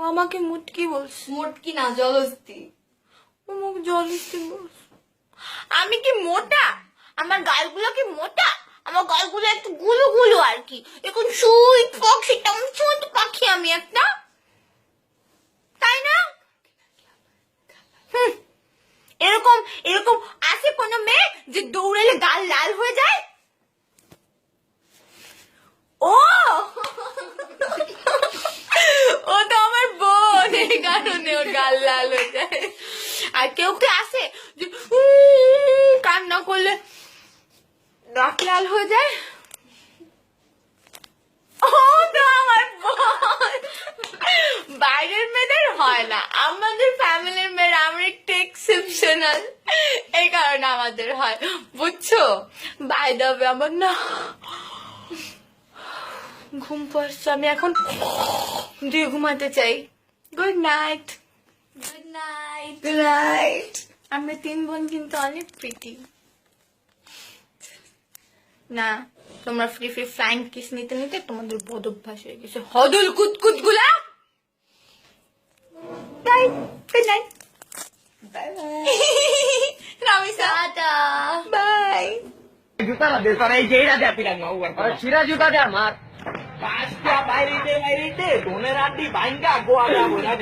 ও আমাকে মুটকি বলছে। মোটকি না জলস্তি ও আমাকে জলিস্তি বলছে। আমি কি মোটা? আমার গালগুলো কি মোটা? আমার গালগুলো একটু গুলো গুলো আর কি। এখন সুইট পক্সি তেমন ছোট পাখি আমি একটা। তাই না? এরকম এরকম আছে কোনো মেয়ে যে দৌড়ালে গাল লাল হয়ে যায় ও ও তো আমার বোন এই কারণে ওর গাল লাল হয়ে যায় আর কেউ কি আছে যে, কান্না করলে নাক লাল হয়ে যায়। বাইরের মেয়েদের হয় না। আমাদের ফ্যামিলির মেয়েরা, আমরা একটু এক্সেপশনাল এই কারণে আমাদের হয়। বুঝছ? বাই দাবে আমার না ঘুম পাচ্ছে। আমি এখন দিয়ে ঘুমাতে চাই। Good night good night good night আমরা তিন বোন কিন্তু অনেক প্রীতি না তোমরা ফ্রি ফ্রি ফ্লাইং কিস নিতে নিতে তোমাদের বদ অভ্যাস হয়ে গেছে। হদল কুতকুতগুলা! তাই good night bye bye tata bye জুতা না দে তোর এই যে এইটা দে পিলাম না উয়ার আর ছিঁড়া জুতা দে আমার। পাঁচটা বাইরে দে বাইরে দে ধনের আড্ডি ভাঙ্গা গোয়া যাব না